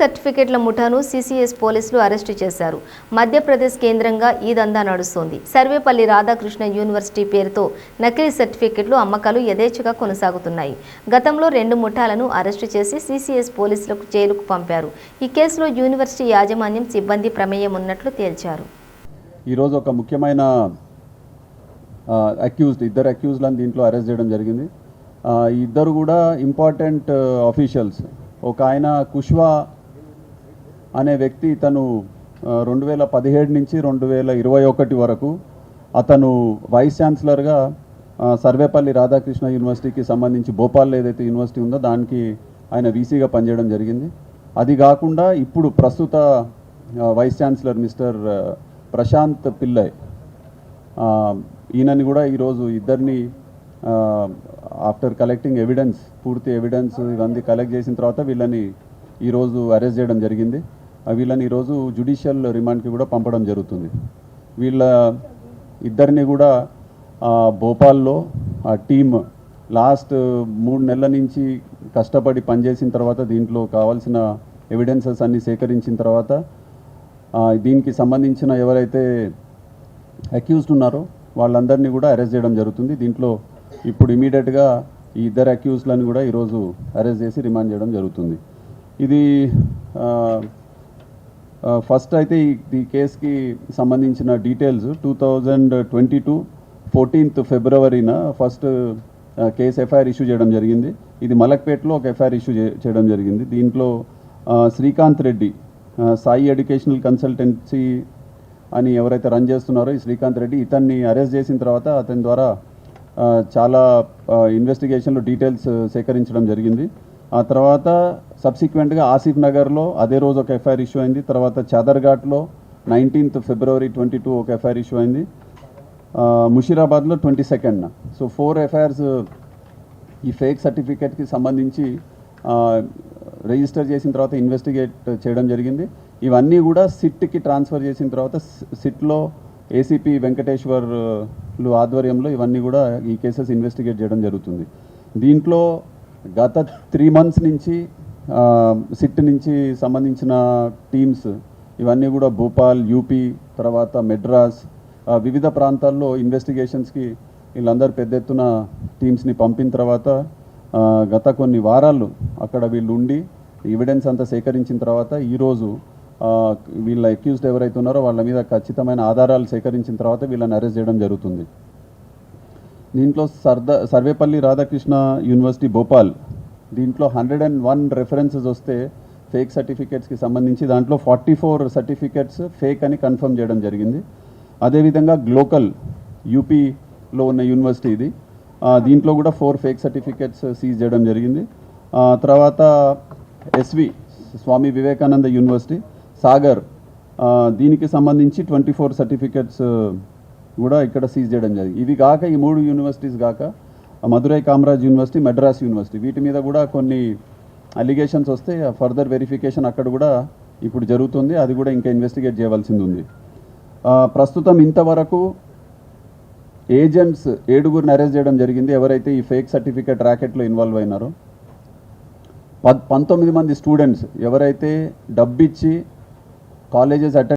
సర్టిఫికెట్ల ముఠాను సీసీఎస్ పోలీసులు అరెస్టు చేశారు. మధ్యప్రదేశ్ కేంద్రంగా ఈ దందా నడుస్తోంది. సర్వేపల్లి రాధాకృష్ణ యూనివర్సిటీ పేరుతో నకిలీ సర్టిఫికెట్లు అమ్మకాలు యథేచ్ఛగా కొనసాగుతున్నాయి. గతంలో రెండు ముఠాలను అరెస్టు చేసి సీసీఎస్ పోలీసులకు జైలుకు పంపారు. ఈ కేసులో యూనివర్సిటీ యాజమాన్యం సిబ్బంది ప్రమేయం ఉన్నట్లు తేల్చారు. ఈరోజు ఒక ముఖ్యమైన అక్యూజ్డ్ ఇద్దరు అక్యూజ్లను దీంట్లో అరెస్ట్ చేయడం జరిగింది. ఇద్దరు కూడా ఇంపార్టెంట్ ఆఫీషియల్స్ ఒక ఆయన కుష్వా అనే వ్యక్తి తను రెండు వేల పదిహేడు నుంచి రెండు వేల ఇరవై ఒకటి వరకు అతను వైస్ ఛాన్సలర్గా సర్వేపల్లి రాధాకృష్ణ యూనివర్సిటీకి సంబంధించి భోపాల్లో ఏదైతే యూనివర్సిటీ ఉందో దానికి ఆయన వీసీగా పనిచేయడం జరిగింది. అది కాకుండా ఇప్పుడు ప్రస్తుత vice chancellor mister Prashanth Pillai ఈయనని కూడా ఈరోజు ఇద్దరిని ఆఫ్టర్ కలెక్టింగ్ ఎవిడెన్స్ పూర్తి ఎవిడెన్స్ ఇవన్నీ కలెక్ట్ చేసిన తర్వాత వీళ్ళని ఈరోజు అరెస్ట్ చేయడం జరిగింది. వీళ్ళని ఈరోజు జుడిషియల్ రిమాండ్కి కూడా పంపడం జరుగుతుంది. వీళ్ళ ఇద్దరిని కూడా భోపాల్లో ఆ టీమ్ లాస్ట్ మూడు నెలల నుంచి కష్టపడి పనిచేసిన తర్వాత దీంట్లో కావాల్సిన ఎవిడెన్సెస్ అన్ని సేకరించిన తర్వాత దీనికి సంబంధించిన ఎవరైతే అక్యూజ్డ్ ఉన్నారో వాళ్ళందరినీ కూడా అరెస్ట్ చేయడం జరుగుతుంది. దీంట్లో ఇప్పుడు ఇమీడియట్గా ఈ ఇద్దరు అక్యూజ్లను కూడా ఈరోజు అరెస్ట్ చేసి రిమాండ్ చేయడం జరుగుతుంది. ఇది ఫస్ట్ అయితే ఈ కేసుకి సంబంధించిన details two thousand twenty two fourteenth ఫిబ్రవరిన first case FIR issue చేయడం జరిగింది. ఇది మలక్పేటలో ఒక ఎఫ్ఐఆర్ ఇష్యూ చేయడం జరిగింది. దీంట్లో శ్రీకాంత్ రెడ్డి సాయి ఎడ్యుకేషనల్ కన్సల్టెన్సీ అని ఎవరైతే రన్ చేస్తున్నారో ఈ శ్రీకాంత్ రెడ్డి ఇతన్ని అరెస్ట్ చేసిన తర్వాత అతని ద్వారా చాలా ఇన్వెస్టిగేషన్లో డీటెయిల్స్ సేకరించడం జరిగింది. ఆ తర్వాత సబ్సిక్వెంట్గా ఆసిఫ్ నగర్లో అదే రోజు ఒక ఎఫ్ఐఆర్ ఇష్యూ అయింది. తర్వాత చాదర్ఘాట్లో నైన్టీన్త్ ఫిబ్రవరి ట్వంటీ టూ ఒక ఎఫ్ఐఆర్ ఇష్యూ అయింది. ముషీరాబాద్లో twenty second. So four FIRs ఈ ఫేక్ సర్టిఫికేట్కి సంబంధించి రిజిస్టర్ చేసిన తర్వాత ఇన్వెస్టిగేట్ చేయడం జరిగింది. ఇవన్నీ కూడా సిట్కి ట్రాన్స్ఫర్ చేసిన తర్వాత సిట్లో ఏసీపీ వెంకటేశ్వర్లు ఆధ్వర్యంలో ఇవన్నీ కూడా ఈ కేసెస్ ఇన్వెస్టిగేట్ చేయడం జరుగుతుంది. దీంట్లో గత త్రీ మంత్స్ నుంచి సిట్ నుంచి సంబంధించిన టీమ్స్ ఇవన్నీ కూడా భోపాల్ యూపీ తర్వాత మెడ్రాస్ వివిధ ప్రాంతాల్లో ఇన్వెస్టిగేషన్స్కి వీళ్ళందరూ పెద్ద ఎత్తున టీమ్స్ని పంపిన తర్వాత గత కొన్ని వారాలు అక్కడ వీళ్ళు ఉండి ఎవిడెన్స్ అంతా సేకరించిన తర్వాత ఈరోజు వీళ్ళ అక్యూజ్డ్ ఎవరైతే ఉన్నారో వాళ్ళ మీద ఖచ్చితమైన ఆధారాలు సేకరించిన తర్వాత వీళ్ళని అరెస్ట్ చేయడం జరుగుతుంది. దీంట్లో సర్దా సర్వేపల్లి రాధాకృష్ణ యూనివర్సిటీ భోపాల్ దీంట్లో హండ్రెడ్ అండ్ వన్ రెఫరెన్సెస్ వస్తే ఫేక్ సర్టిఫికేట్స్కి సంబంధించి దాంట్లో ఫార్టీ ఫోర్ సర్టిఫికేట్స్ ఫేక్ అని కన్ఫర్మ్ చేయడం జరిగింది. అదేవిధంగా గ్లోకల్ యూపీలో ఉన్న యూనివర్సిటీ ఇది. దీంట్లో కూడా ఫోర్ ఫేక్ సర్టిఫికేట్స్ సీజ్ చేయడం జరిగింది. తర్వాత ఎస్వి స్వామి వివేకానంద యూనివర్సిటీ. సాగర్ దీనికి సంబంధించి ట్వంటీ ఫోర్ సర్టిఫికేట్స్ కూడా ఇక్కడ సీజ్ చేయడం జరిగింది. ఇవి కాక ఈ మూడు యూనివర్సిటీస్ కాక మధురై కామరాజ్ యూనివర్సిటీ మెడ్రాస్ యూనివర్సిటీ. వీటి మీద కూడా కొన్ని అలిగేషన్స్ వస్తే ఫర్దర్ వెరిఫికేషన్ అక్కడ కూడా ఇప్పుడు జరుగుతుంది. అది కూడా ఇంకా ఇన్వెస్టిగేట్ చేయవలసింది ఉంది. ప్రస్తుతం ఇంతవరకు ఏజెంట్స్ ఏడుగురిని అరెస్ట్ చేయడం జరిగింది. ఎవరైతే ఈ ఫేక్ సర్టిఫికేట్ ర్యాకెట్లో ఇన్వాల్వ్ అయినారో పద్ పంతొమ్మిది మంది స్టూడెంట్స్ ఎవరైతే డబ్బిచ్చి కాలేజెస్ అటెండ్